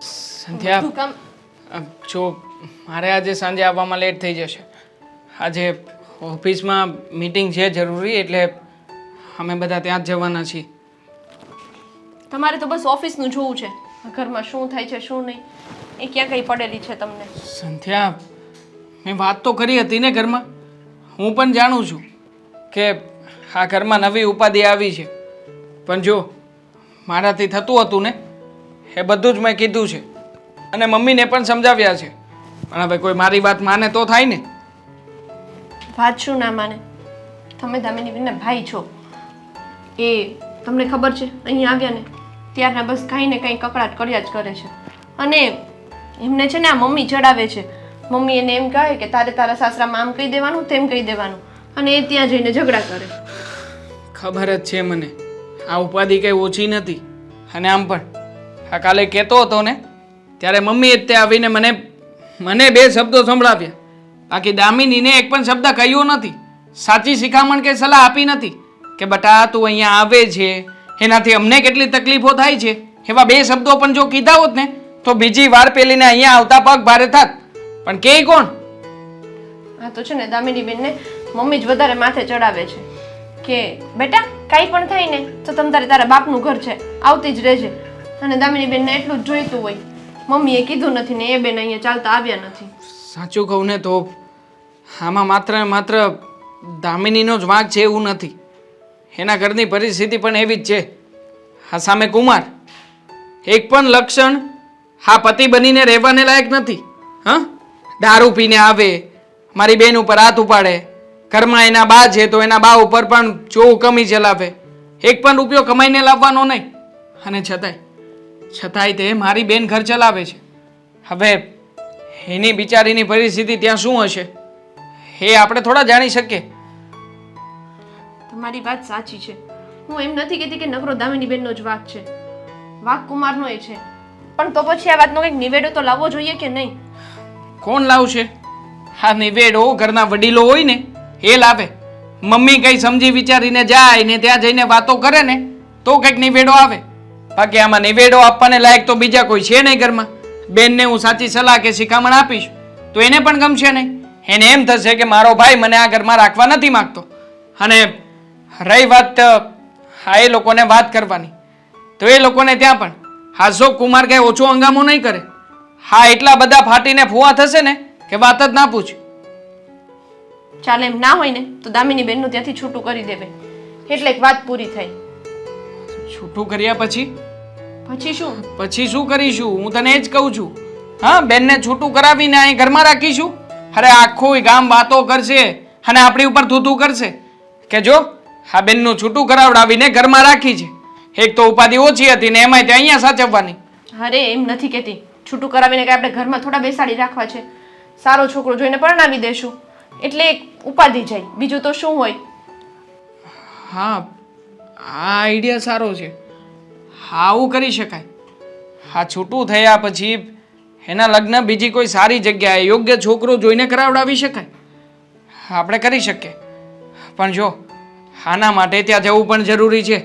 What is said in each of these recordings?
સંધ્યા કામ જો મારે આજે સાંજે આવવામાં લેટ થઈ જશે. આજે ઓફિસમાં મીટિંગ છે જરૂરી એટલે અમે બધા ત્યાં જ જવાના છીએ. તમારે તો બસ ઓફિસનું જોવું છે. ઘરમાં શું થાય છે શું નહીં એ ક્યાં કઈ પડેલી છે તમને? સંધ્યા મેં વાત તો કરી હતી ને ઘરમાં. હું પણ જાણું છું કે આ ઘરમાં નવી ઉપાધિ આવી છે. પણ જો મારાથી થતું હતું ને એ બધું જ મેં કીધું છે. અને મમ્મીને પણ સમજાવ્યા છે. પણ હવે કોઈ મારી વાત માને તો થાય ને. વાત શું ના માને? તમે દામિની બેનના ભાઈ છો. એ તમને ખબર છે? અહીંયા આવ્યા ને ત્યારના બસ કાંઈ ને કંઈ કકડાટ કર્યા જ કરે છે. અને એમને છે ને આ મમ્મી ચડાવે છે. મમ્મી એને એમ કહે કે તારે તારા સાસરામાં આમ કહી દેવાનું તેમ કહી દેવાનું. અને એ ત્યાં જઈને ઝઘડા કરે. ખબર જ છે મને. આ ઉપાધિ કંઈ ઓછી નથી. અને આમ પણ. આ કાલે કહેતો હતો ને, ત્યારે મમ્મીએ જ તે આવીને મને મને બે શબ્દો સંભળાવ્યા. બાકી દામિનીને એક પણ શબ્દ કહ્યો નથી. સાચી શિખામણ કે સલાહ આપી નથી કે બટા તું અહીંયા આવે છે, એનાથી અમને કેટલી તકલીફો થાય છે? એવા બે શબ્દો પણ જો કીધા હોત ને, તો બીજી વાર પેલીને અહીંયા આવતા પગ ભારે થાત. પણ કે કોણ? હા તો છે ને દામિની બેનને મમ્મી જ વધારે માથે ચડાવે છે. કે, બેટા, કાંઈ પણ થાય ને, તો તમ તારે તારા બાપનું ઘર છે, આવતી જ રહેજે. અને દામિની બેનને એટલું જ જોઈતું હોય. મમ્મીએ કીધું નથી ને એ બેન અહીંયા ચાલતા આવ્યા નથી. સાચું કહું ને તો આમાં માત્ર માત્ર દામિનીનો જ વાંક છે એવું નથી. એના ઘરની પરિસ્થિતિ પણ એવી જ છે. આ સામે કુમાર. એક પણ લક્ષણ હા પતિ બનીને રહેવાને લાયક નથી. હા? દારૂ પીને આવે, મારી બેન ઉપર હાથ ઉપાડે, ઘરમાં એના બા છે તો એના બા ઉપર પણ જોવું કમી ચલાવે. એક પણ રૂપિયો કમાઈને લાવવાનો નહીં. અને છતાંય છતાંય તે મારી બેન ઘર ચલાવે છે. હવે એની બિચારીની પરિસ્થિતિ ત્યાં શું હશે? એ આપણે થોડા જાણી શકીએ. તમારી વાત સાચી છે. હું એમ નથી કહેતી કે નકરો દામિની બેનનો જ વાક છે. વાક કુમારનો એ છે. પણ તો પછી આ વાતનો કંઈક નિવેડો તો લાવવો જોઈએ કે નહીં? કોણ લાવશે? હા નિવેડો ઘરના વડીલો હોય ને એ લાવે. મમ્મી કંઈ સમજી વિચારીને જાય ને ત્યાં જઈને વાતો કરે ને તો કંઈક નિવેડો આવે. બાકી આમાં નિવેડો આપવાને લાયક તો બીજા કોઈ છે નહીં ઘરમાં. બેનને હું સાચી સલાહ કે શિખામણ આપીશ તો એને પણ ગમશે નહીં. એને એમ થશે કે મારો ભાઈ મને આ ઘરમાં રાખવા નથી માગતો. અને રહી વાત હા એ લોકોને વાત કરવાની. તો એ લોકોને ત્યાં પણ હાસો કુમાર કંઈ ઓછો હંગામો નહીં કરે. હા એટલા બધા ફાટીને ફુવા થશે ને કે વાત જ ના પૂછ. ચાલે એમ ના હોય ને તો દામિની બેનનું ત્યાંથી છૂટું કરી દેવે. એટલે એક વાત પૂરી થઈ. છૂટું કર્યા પછી? પછી શું? પછી શું કરીશું? હું તને એ જ કહું છું. હા બેનને છૂટું કરાવીને અહીં ઘરમાં રાખીશું. અરે આખું ગામ વાતો કરશે અને આપણી ઉપર થૂથું કરશે. કે જો આ બેનનું છૂટું કરાવડાવીને ઘરમાં રાખી છે. એક તો ઉપાધિ ઓછી હતી ને એમાંય તે અહીંયા સાચવવાની. અરે એમ નથી કહેતી. છૂટું કરાવીને કે આપણે ઘરમાં થોડા બેસાડી રાખવા છે. સારો છોકરો જોઈને પરણાવી દેશું. એટલે એક ઉપાધિ જાય. બીજું તો શું હોય? હા આ આઈડિયા સારો છે. હા આવું કરી શકાય? હા, છૂટું થયા પછી એના લગ્ન બીજી કોઈ સારી જગ્યાએ યોગ્ય છોકરો જોઈને કરાવડાવી શકાય? આપણે કરી શકીએ. પણ જો, આના માટે ત્યાં જવું પણ જરૂરી છે.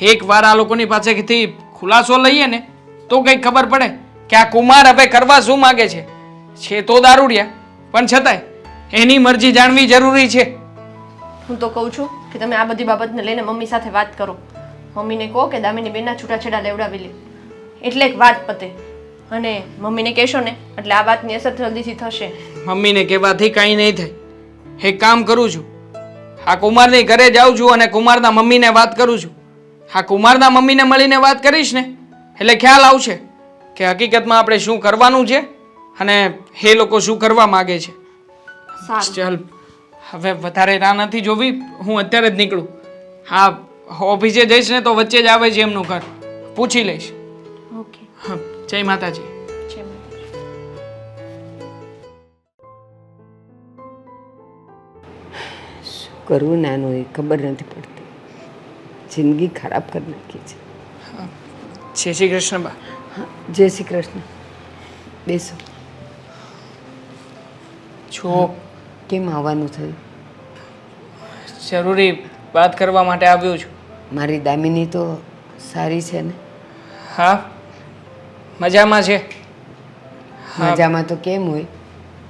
એકવાર આ લોકોની પાસેથી ખુલાસો લઈએ ને, તો કંઈક ખબર પડે કે આ કુમાર હવે કરવા શું માગે છે. છે તો દારૂડિયા, પણ છતાંય એની મરજી જાણવી જરૂરી છે. હું તો કહું છું કે તમે આ બધી બાબતને લઈને મમ્મી સાથે વાત કરો. મમ્મીને કહો કે દામિની બેનના છૂટાછેડા લેવડાવી લે. એટલે એક વાત પતે. અને મમ્મીને કહેશો ને એટલે આ વાતની અસર જલ્દીથી થશે. મમ્મીને કહેવાથી કાંઈ નહીં થાય. એક કામ કરું છું. આ કુમારની ઘરે જાઉં છું અને કુમારના મમ્મીને વાત કરું છું. આ કુમારના મમ્મીને મળીને વાત કરીશ ને એટલે ખ્યાલ આવશે કે હકીકતમાં આપણે શું કરવાનું છે અને એ લોકો શું કરવા માગે છે. ચાલ હવે વધારે રાહ નથી જોવી. હું અત્યારે જ નીકળું. હા ઓફિસે જઈશ ને તો વચ્ચે જ આવે છે એમનું ઘર. પૂછી લઈશ. ઓકે. હા જય માતાજી. શું કરવું નાનું એ ખબર નથી પડતી. જિંદગી ખરાબ કરી નાખી છે. જય શ્રી કૃષ્ણ બા. હા જય શ્રી કૃષ્ણ. બેસો. છો. કેમ આવવાનું થયું? જરૂરી વાત કરવા માટે આવ્યો છું. મારી દામિની તો સારી છે ને? હા મજામાં છે. મજામાં તો કેમ હોય?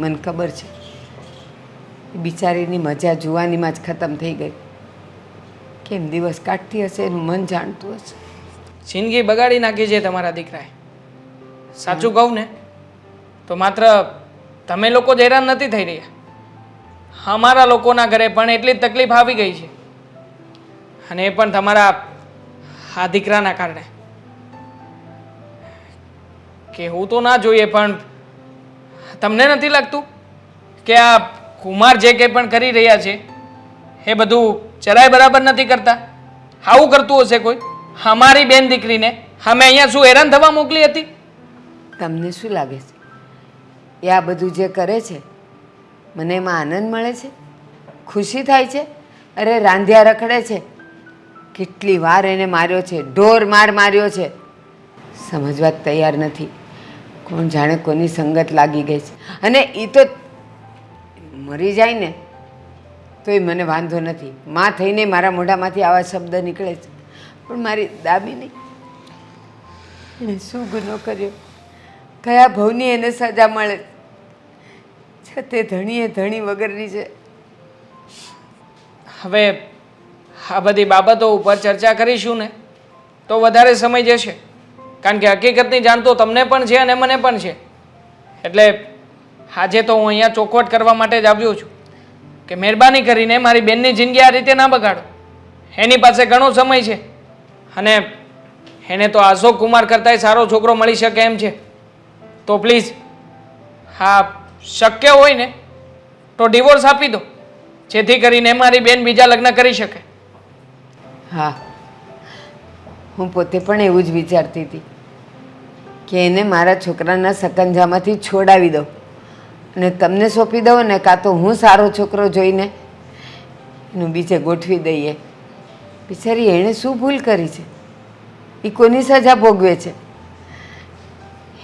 મને ખબર છે. બિચારીની મજા જુવાનીમાં જ ખતમ થઈ ગઈ. કેમ દિવસ કાઢતી હશે એનું મન જાણતું હશે? જિંદગી બગાડી નાખી છે તમારા દીકરાએ. સાચું કહું ને તો માત્ર તમે લોકો જ હેરાન નથી થઈ રહ્યા. અમારા લોકોના ઘરે પણ એટલી જ તકલીફ આવી ગઈ છે. અને એ પણ તમારા આ દીકરાના કારણે. કહેવું તો ના જોઈએ, પણ તમને નથી લાગતું કે આ કુમાર જે કંઈ પણ કરી રહ્યા છે, એ બધું જરાય બરાબર નથી કરતા? આવું કરતું હશે કોઈ? અમારી બેન દીકરીને અમે અહીંયા શું હેરાન થવા મોકલી હતી? તમને શું લાગે છે? એ આ બધું જે કરે છે, મને એમાં આનંદ મળે છે? ખુશી થાય છે? અરે રાંધ્યા રખડે છે? કેટલી વાર એને માર્યો છે, ઢોર માર માર્યો છે. સમજવા તૈયાર નથી. કોણ જાણે કોની સંગત લાગી ગઈ છે. અને એ તો મરી જાય ને, તોય મને વાંધો નથી. માં થઈને મારા મોઢામાંથી આવા શબ્દ નીકળે છે. પણ મારી દાબી નહીં. એણે શું ગુનો કર્યો? કયા ભવની એને સજા મળે? છતે ધણીએ ધણી વગરની છે. હવે આ બધી બાબતો ઉપર ચર્ચા કરીશું ને, તો વધારે સમય જશે. કારણ કે હકીકતની જાણ તો તમને પણ છે અને મને પણ છે. એટલે આજે તો હું અહીંયા ચોખવટ કરવા માટે જ આવ્યો છું કે મહેરબાની કરીને મારી બેનની જિંદગી આ રીતે ના બગાડો. એની પાસે ઘણો સમય છે અને એને તો અશોક કુમાર કરતાંય સારો છોકરો મળી શકે એમ છે. તો પ્લીઝ, હા, શક્ય હોય ને, તો ડિવોર્સ આપી દો. જેથી કરીને મારી બેન બીજા લગ્ન કરી શકે. હા. હું પોતે પણ એવું જ વિચારતી હતી કે એને મારા છોકરાના સકંજામાંથી છોડાવી દઉં. અને તમને સોંપી દઉં ને કાં તો હું સારો છોકરો જોઈને એનું બીજે ગોઠવી દઈએ. બિચારી એણે શું ભૂલ કરી છે? એ કોની સજા ભોગવે છે?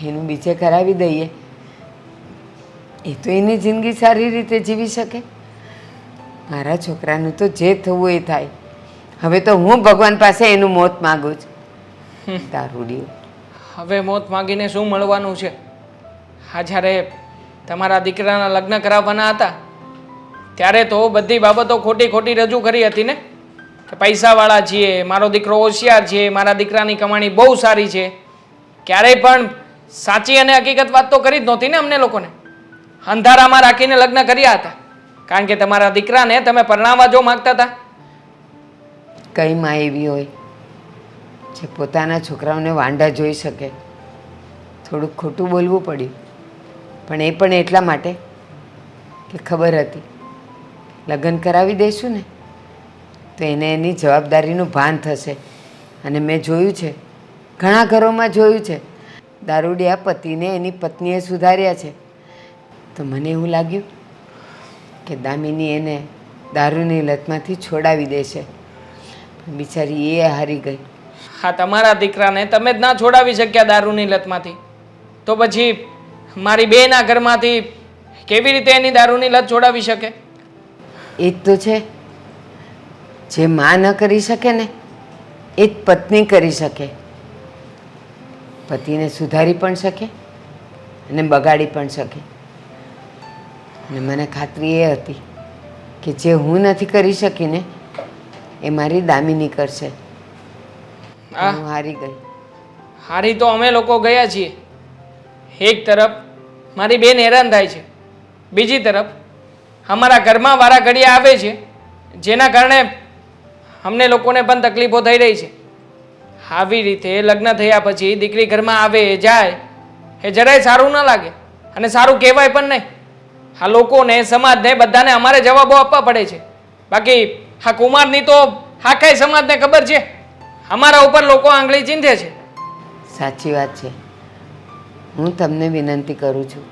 એનું બીજે કરાવી દઈએ. એ તો એની જિંદગી સારી રીતે જીવી શકે. મારા છોકરાનું તો જે થવું એ થાય. હવે તો હું ભગવાન પાસે એનું મોત માગું છું. દારૂડિયું હવે મોત માગીને શું મળવાનું છે? આ જ્યારે તમારા દીકરાના લગ્ન કરાવવાના હતા ત્યારે તો બધી બાબતો ખોટી ખોટી રજૂ કરી હતી ને? કે પૈસાવાળા છીએ મારો દીકરો હોશિયાર છે મારા દીકરાની કમાણી બહુ સારી છે. ક્યારેય પણ સાચી અને હકીકત વાત તો કરી જ નહોતી ને અમને લોકોને. અંધારામાં રાખીને લગ્ન કર્યા હતા. કારણ કે તમારા દીકરાને તમે પરણાવવા જો માગતા હતા. કઈ માં એવી હોય, જે પોતાના છોકરાઓને વાંડા જોઈ શકે. થોડુંક ખોટું બોલવું પડ્યું, પણ એ પણ એટલા માટે કે ખબર હતી. લગ્ન કરાવી દઈશું ને, તો એને એની જવાબદારીનું ભાન થશે. અને મેં જોયું છે, ઘણા ઘરોમાં જોયું છે, દારૂડિયા પતિને એની પત્નીએ સુધાર્યા છે. તો મને એવું લાગ્યું કે દામિની એને દારૂની લતમાંથી છોડાવી દેશે. બિચારી એ હારી ગઈ. હા તમારા દીકરાને તમે જ ના છોડાવી શક્યા દારૂની લતમાંથી. તો પછી મારી બેના ઘરમાંથી કેવી રીતે એની દારૂની લત છોડાવી શકે? એ જ તો છે. જે માં ન કરી શકે ને એ જ પત્ની કરી શકે. પતિને સુધારી પણ શકે અને બગાડી પણ શકે. અને મને ખાતરી એ હતી કે જે હું નથી કરી શકી ને એ મારી દામિની કરશે આ હું. હારી ગઈ. હારી તો અમે લોકો ગયા છીએ. એક તરફ મારી બેન હેરાન થાય છે. બીજી તરફ અમારા ઘરમાં વારા ઘડી આવે છે જેના કારણે અમને લોકોને પણ તકલીફો થઈ રહી છે. આવી રીતે લગ્ન થયા પછી દીકરી ઘરમાં આવે જાય એ જરાય સારું ન લાગે અને સારું કહેવાય પણ નહીં. આ લોકોને સમાજને બધાને અમારે જવાબો આપવા પડે છે. બાકી આ કુમારની તો હાકાઈ સમાજને ખબર છે? અમારા ઉપર લોકો આંગળી ચીંધે છે. સાચી વાત છે. હું તમને વિનંતી કરું છું.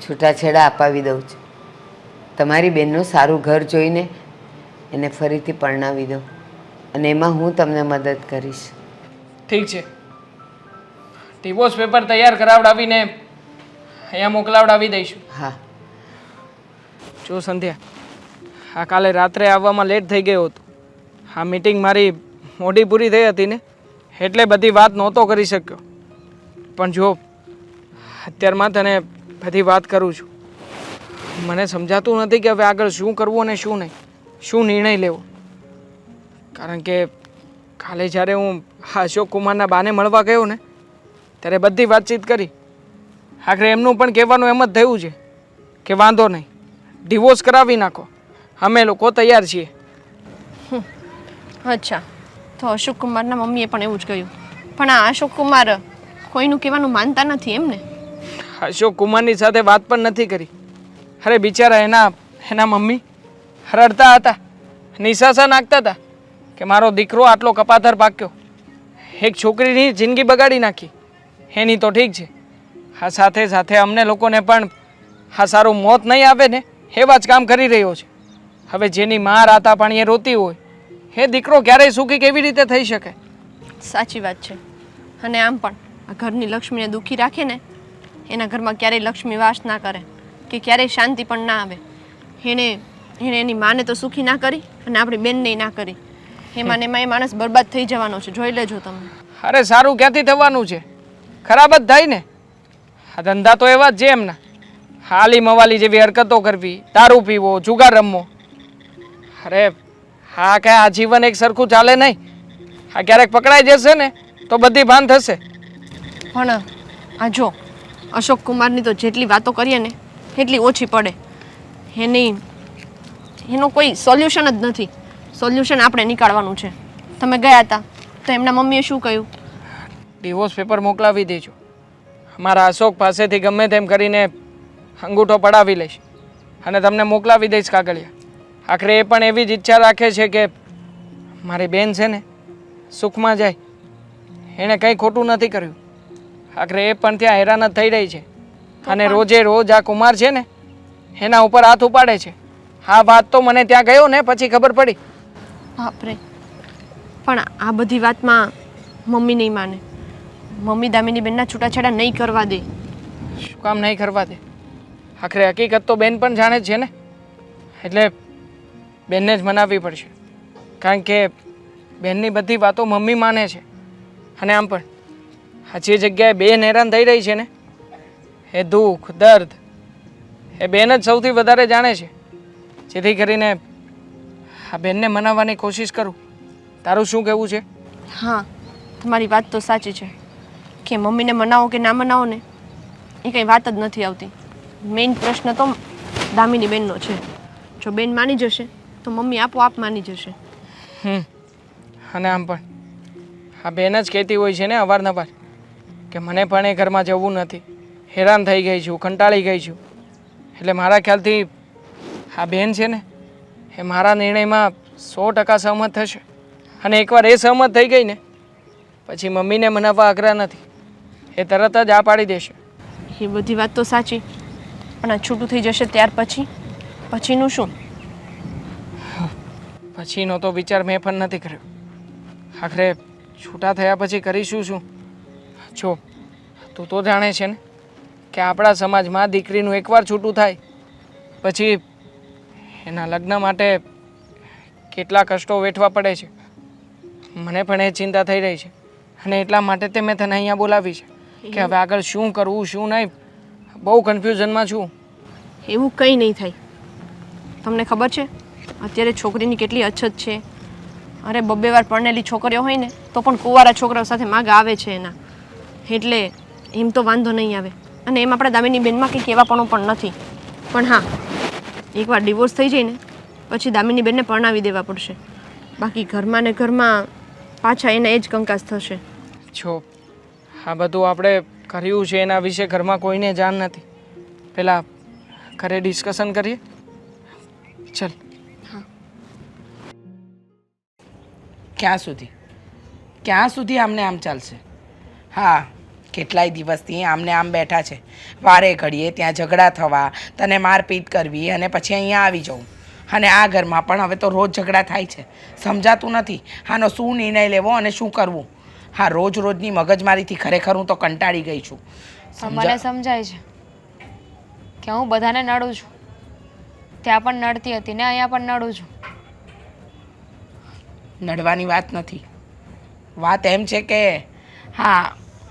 છૂટાછેડા અપાવી દઉં છું. તમારી બેનનું સારું ઘર જોઈને એને ફરીથી પરણાવી દો અને એમાં હું તમને મદદ કરીશ. ઠીક છે. ડિવોર્સ પેપર તૈયાર કરાવડાવીને અહીંયા મોકલાવડાવી દઈશું. હા. જો સંધ્યા આ કાલે રાત્રે આવવામાં લેટ થઈ ગયો હતો. હા મીટિંગ મારી મોડી પૂરી થઈ હતી ને, એટલે બધી વાત નહોતો કરી શક્યો. પણ જો અત્યારમાં તને બધી વાત કરું છું. મને સમજાતું નથી કે હવે આગળ શું કરવું અને શું નહીં, શું નિર્ણય લેવો. કારણ કે કાલે જ્યારે હું અશોક કુમારના બાને મળવા ગયો ને, ત્યારે બધી વાતચીત કરી. આખરે એમનું પણ કહેવાનું એમ જ થયું છે કે વાંધો નહીં ડિવોર્સ કરાવી નાખો. અમે લોકો તૈયાર છીએ. અચ્છા. તો અશોક કુમારના મમ્મીએ પણ એવું જ કહ્યું. પણ આ અશોક કુમાર કોઈનું કહેવાનું માનતા નથી એમને? અશોક કુમારની સાથે વાત પણ નથી કરી. અરે બિચારા એના એના મમ્મી રડતા હતા નિશાસા નાખતા હતા કે મારો દીકરો આટલો કપાતર પાક્યો. એક છોકરીની જિંદગી બગાડી નાખી. એની તો ઠીક છે. આ સાથે સાથે અમને લોકોને પણ આ સારું મોત નહીં આવે ને એવા જ કામ કરી રહ્યો છે. હવે જેની મા રાતા પાણીએ રોતી હોય હે દીકરો ક્યારેય સુખી કેવી રીતે થઈ શકે? સાચી વાત છે. અને આમ પણ આ ઘરની લક્ષ્મીને દુઃખી રાખે ને એના ઘરમાં ક્યારેય લક્ષ્મી વાસ ના કરે કે ક્યારેય શાંતિ પણ ના આવે. એણે એણે એની માને તો સુખી ના કરી અને આપણી બેનને ના કરી. એમાં એમાં એ માણસ બરબાદ થઈ જવાનો છે. જોઈ લેજો તમે. અરે સારું ક્યાંથી થવાનું છે? ખરાબ જ થાય ને? આ ધંધા તો એવા જ છે એમના. હાલી મવાલી જેવી હરકતો કરવી દારૂ પીવો જુગાર રમવો. અરે હા કે આ જીવન એક સરખું ચાલે નહીં? આ ક્યારેક પકડાઈ જશે ને તો બધી ભાન થશે. પણ આ જો અશોક કુમારની તો જેટલી વાતો કરીએ ને એટલી ઓછી પડે. એની એનું કોઈ સોલ્યુશન જ નથી. સોલ્યુશન આપણે નીકાળવાનું છે. તમે ગયા હતા તો એમના મમ્મીએ શું કહ્યું? ડિવોર્સ પેપર મોકલાવી દેજો. અમારા અશોક પાસેથી ગમે તેમ કરીને અંગૂઠો પડાવી લઈશ અને તમને મોકલાવી દઈશ કાગળિયા. આખરે એ પણ એવી જ ઈચ્છા રાખે છે કે મારી બેન છે ને સુખમાં જાય. એણે કંઈ ખોટું નથી કર્યું. આખરે એ પણ ત્યાં હેરાન થઈ રહી છે. અને રોજે રોજ આ કુમાર છે ને એના ઉપર હાથ ઉપાડે છે. આ વાત તો મને ત્યાં ગયો ને પછી ખબર પડી. બાપરે. પણ આ બધી વાતમાં મમ્મી નહીં માને. મમ્મી દામિની બેનના છૂટાછેડા નહીં કરવા દે. શું કામ નહીં કરવા દે? આખરે હકીકત તો બેન પણ જાણે છે ને. એટલે બેનને જ મનાવવી પડશે. કારણ કે બેનની બધી વાતો મમ્મી માને છે. અને આમ પણ, આ જે જગ્યાએ બેન હેરાન થઈ રહી છે ને, એ દુઃખ, દર્દ, એ બેન જ સૌથી વધારે જાણે છે. જેથી કરીને આ બેનને મનાવવાની કોશિશ કરું. તારું શું કહેવું છે? હા, તમારી વાત તો સાચી છે. કે મમ્મીને મનાવો કે ના મનાવો ને, એ કંઈ વાત જ નથી આવતી. મેઇન પ્રશ્ન તો દામિની બેનનો છે. જો બેન માની જશે તો મમ્મી આપો આપ માની જશે. હમ. અને આમ પણ. આ બેન જ કહેતી હોય છે ને અવારનવાર કે મને પણ એ ઘરમાં જવું નથી. હેરાન થઈ ગઈ છું કંટાળી ગઈ છું. એટલે મારા ખ્યાલથી આ બેન છે ને એ મારા નિર્ણયમાં સો ટકા સહમત થશે. અને એકવાર એ સહમત થઈ ગઈ ને પછી મમ્મીને મનાવવા આગ્રહ નથી. એ તરત જ આ પાડી દેશે. એ બધી વાત તો સાચી. પણ આ છૂટું થઈ જશે ત્યાર પછી. પછીનું શું? પછીનો તો વિચાર મેં પણ નથી કર્યો. આખરે છૂટા થયા પછી કરીશું શું? જો, તું તો જાણે છે ને કે આપણા સમાજમાં દીકરીનું એકવાર છૂટું થાય, પછી એના લગ્ન માટે કેટલા કષ્ટો વેઠવા પડે છે. મને પણ એ ચિંતા થઈ રહી છે અને એટલા માટે તે મેં તને અહીંયા બોલાવી છે કે હવે આગળ શું કરવું, શું નહીં, બહુ કન્ફ્યુઝનમાં છું. એવું કંઈ નહીં થાય. તમને ખબર છે? અત્યારે છોકરીની કેટલી અછત છે. અરે બબ્બે વાર પરણેલી છોકરીઓ હોય ને, તો પણ કુંવારા છોકરાઓ સાથે માગ આવે છે એના. એટલે એમ તો વાંધો નહીં આવે. અને એમ આપણા દામિની બેનમાં કંઈ કહેવાપણું પણ નથી. પણ હા, એકવાર ડિવોર્સ થઈ જાય ને, પછી દામિની બેનને પરણાવી દેવા પડશે. બાકી ઘરમાં ને ઘરમાં પાછા એને એ જ કંકાસ થશે. જો, આ બધું આપણે કર્યું છે એના વિશે ઘરમાં કોઈને જાણ નથી. પહેલાં ઘરે ડિસ્કશન કરીએ. ચલ. ક્યાં સુધી? ક્યાં સુધી આમને આમ ચાલશે? હા, કેટલાય દિવસથી આમને આમ બેઠા છે. વારે ઘડીએ ત્યાં ઝઘડા થવા, તને મારપીટ કરવી અને પછી અહીંયા આવી જવું. અને આ ઘરમાં પણ હવે તો રોજ ઝઘડા થાય છે. સમજાતું નથી. આનો શું નિર્ણય લેવો અને શું કરવું? હા, રોજ રોજની મગજમારીથી ખરેખર હું તો કંટાળી ગઈ છું. મને સમજાય છે કે હું બધાને નડું છું. ત્યાં પણ નડતી હતી ને અહીંયા પણ નડું છું. નડવાની વાત નથી. વાત એમ છે કે હા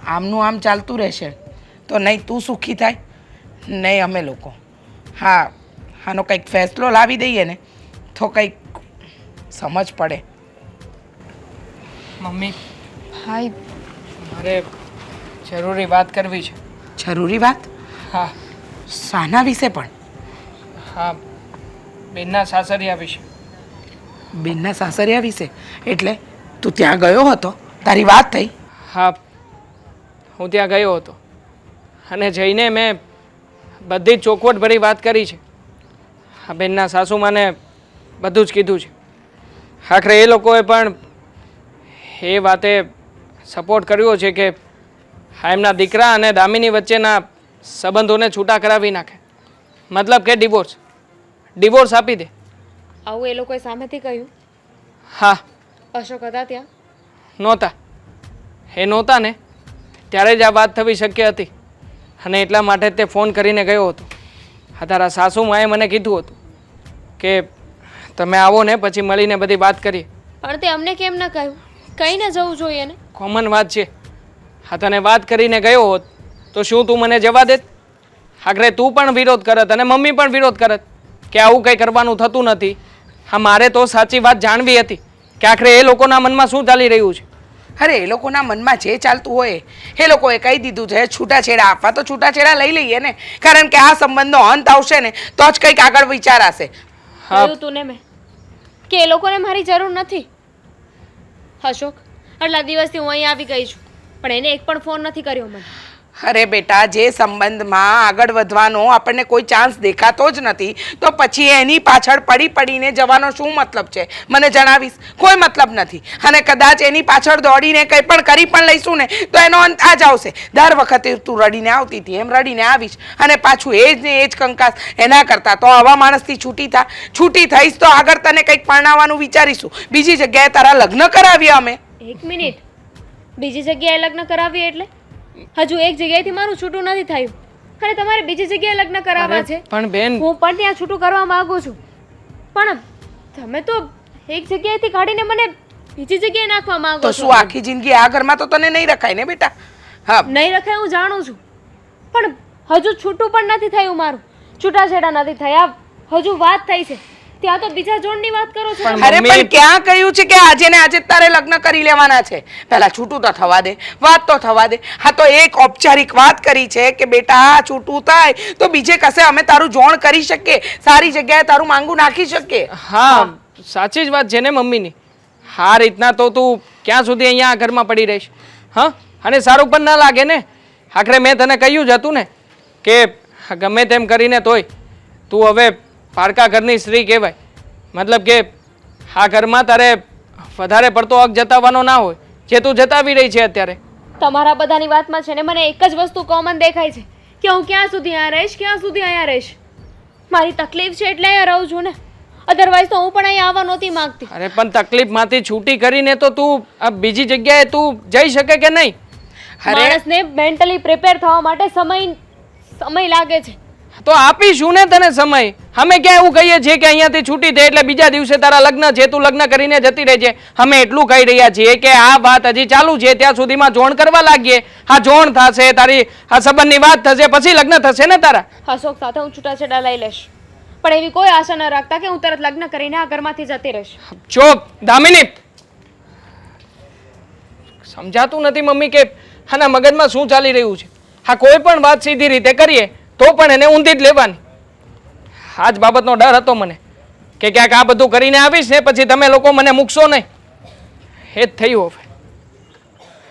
આમનું આમ ચાલતું રહેશે તો નહીં તું સુખી થાય નહીં અમે લોકો. હા આનો કંઈક ફેસલો લાવી દઈએ ને તો કંઈક સમજ પડે. મમ્મી ભાઈ મારે જરૂરી વાત કરવી છે. જરૂરી વાત? હા. શાના વિશે પણ? હા બેનના સાસરિયા વિશે. બેનના સાસરિયા વિશે એટલે તું ત્યાં ગયો હતો? તારી વાત થઈ. હા, હું ત્યાં ગયો હતો. અને જઈને મેં બધી જ ચોખવટભરી વાત કરી છે. આ બેનના સાસુમાને બધું જ કીધું છે. આખરે એ લોકોએ પણ એ વાતે સપોર્ટ કર્યો છે કે હા એમના દીકરા અને દામિની વચ્ચેના સંબંધોને છૂટા કરાવી નાખે. મતલબ કે ડિવોર્સ ડિવોર્સ આપી દે. આવું એ લોકોએ સામેથી કહ્યું? હા. અશોક હતા ત્યાં? નહોતા. એ નહોતા ને? ત્યારે જ આ વાત થવી શક્ય હતી. અને એટલા માટે તે ફોન કરીને ગયો હતો. હા તારા સાસુ માએ મને કીધું હતું કે તમે આવો ને પછી મળીને બધી વાત કરીએ. પણ તે અમને કેમ ન કહ્યું? કહીને જવું જોઈએ ને? કોમન વાત છે. હા તને વાત કરીને ગયો હોત તો શું તું મને જવા દેત? આખરે તું પણ વિરોધ કરત અને મમ્મી પણ વિરોધ કરત કે આવું કંઈ કરવાનું થતું નથી. હા મારે તો સાચી વાત જાણવી હતી કે આખરે એ લોકોના મનમાં શું ચાલી રહ્યું છે? અરે એ લોકોના મનમાં જે ચાલતું હોય એ લોકોએ કહી દીધું છે છૂટાછેડા આપવા તો છૂટાછેડા લઈ લઈએ ને. કારણ કે આ સંબંધનો અંત આવશે ને તો જ કંઈક આગળ વિચારાશે. કહ્યું તું ને મેં કે એ લોકોને મારી જરૂર નથી. અશોક આટલા દિવસથી હું અહીં આવી ગઈ છું પણ એને એક પણ ફોન નથી કર્યો મને. અરે બેટા, જે સંબંધમાં આગળ વધવાનો આપણને કોઈ ચાન્સ દેખાતો જ નથી, તો પછી એની પાછળ પડી પડીને જવાનો શું મતલબ છે? મને જણાવીશ. કોઈ મતલબ નથી. અને કદાચ એની પાછળ દોડીને કંઈ પણ કરી પણ લઈશું ને, તો એનો અંત આ જ આવશે. દર વખતે તું રડીને આવતી હતી, એમ રડીને આવીશ. અને પાછું એ જ ને એ જ કંકાસ એના કરતાં. તો આવા માણસથી છૂટી થા, છૂટી થઈશ તો આગળ તને કંઈક પરણાવવાનું વિચારીશું. બીજી જગ્યાએ તારા લગ્ન કરાવીએ અમે. એક મિનિટ. બીજી જગ્યાએ લગ્ન કરાવીએ એટલે? હજુ એક જગ્યાએથી મારું છૂટું નથી થયું. અને તમારે બીજી જગ્યાએ લગ્ન કરાવવા છે? પણ બેન. હું પણ ત્યાં છૂટું કરવા માંગુ છું. પણ તમે તો એક જગ્યાએથી કાઢીને મને બીજી જગ્યાએ નાખવા માંગો તો શું આખી જિંદગી આ ઘરમાં તો તને નહીં રખાય ને બેટા? હા. નહીં રખાય હું જાણું છું. પણ હજુ છૂટું પણ નથી થયું મારું. છૂટાછેડા નથી થયા. હજુ વાત થઈ છે. ત્યાં તો બીજા જોડની વાત કરો છો. પણ અરે પણ ક્યાં કહ્યું છે કે આજે ને આજે તારે લગ્ન કરી લેવાના છે? પહેલા છૂટું તો થવા દે વાત તો થવા દે. હા તો એક ઔપચારિક વાત કરી છે કે બેટા આ છૂટું થાય તો બીજે કશે અમે તારું જોણ કરી શકીએ સારી જગ્યાએ તારું માંગુ નાખી શકીએ. હા સાચી જ વાત છે ને મમ્મીની. હા રીતના તો તું ક્યાં સુધી અહીંયા આ ઘરમાં પડી રહીશ? હા અને સારું પણ ના લાગે ને? આખરે મેં તને કહ્યું જ હતું ને કે ગમે તેમ કરીને તોય તું હવે પારકા ઘરની સ્ત્રી કહેવાય. મતલબ કે આ ઘરમાં તારે વધારે પડતો હક જતાવવાનો ના હોય જે તું જતાવી રહી છે અત્યારે. તમારા બધાની વાતમાં છે ને મને એક જ વસ્તુ કોમન દેખાય છે કે હું ક્યાં સુધી અહીંયા રહીશ ક્યાં સુધી અહીંયા રહીશ? મારી તકલીફ છે એટલે અહીંયા રહું છું ને. અધરવાઇઝ તો હું પણ અહીંયા આવવા નહોતી માંગતી. અરે પણ તકલીફમાંથી છૂટી કરીને તો તું આ બીજી જગ્યાએ તું જઈ શકે કે નહીં? માણસને મેન્ટલી પ્રિપેર થવા માટે સમય સમય લાગે છે. તો આપીશું ને તને સમય. અમે ક્યાં એવું કહીએ છીએ કે અહીંયાથી છૂટી થઈ એટલે બીજા દિવસે તારા લગ્ન છે તું લગ્ન કરીને જતી રહેજે. અમે એટલું કહી રહ્યા છીએ કે આ વાત હજી ચાલુ છે ત્યાં સુધીમાં જોણ કરવા લાગીએ. હા જોણ થશે તારી આ સંબંધની વાત થશે પછી લગ્ન થશે ને તારા? અશોક સાથે હું છૂટાછેડા લઈ લઈશ. પણ એવી કોઈ આશા ન રાખતા કે હું તરત લગ્ન કરીને આ ઘરમાંથી જતી રહીશ. ચોપ દામિની સમજાતું નથી મમ્મી કે આના મગજમાં શું ચાલી રહ્યું છે? હા કોઈ પણ વાત સીધી રીતે કરીએ. તો પણ એને ઊંધી જ લેવાની. આ જ બાબતનો ડર હતો મને કે ક્યાંક આ બધું કરીને આવીશ ને પછી તમે લોકો મને મૂકશો નહીં. એ જ થયું હવે.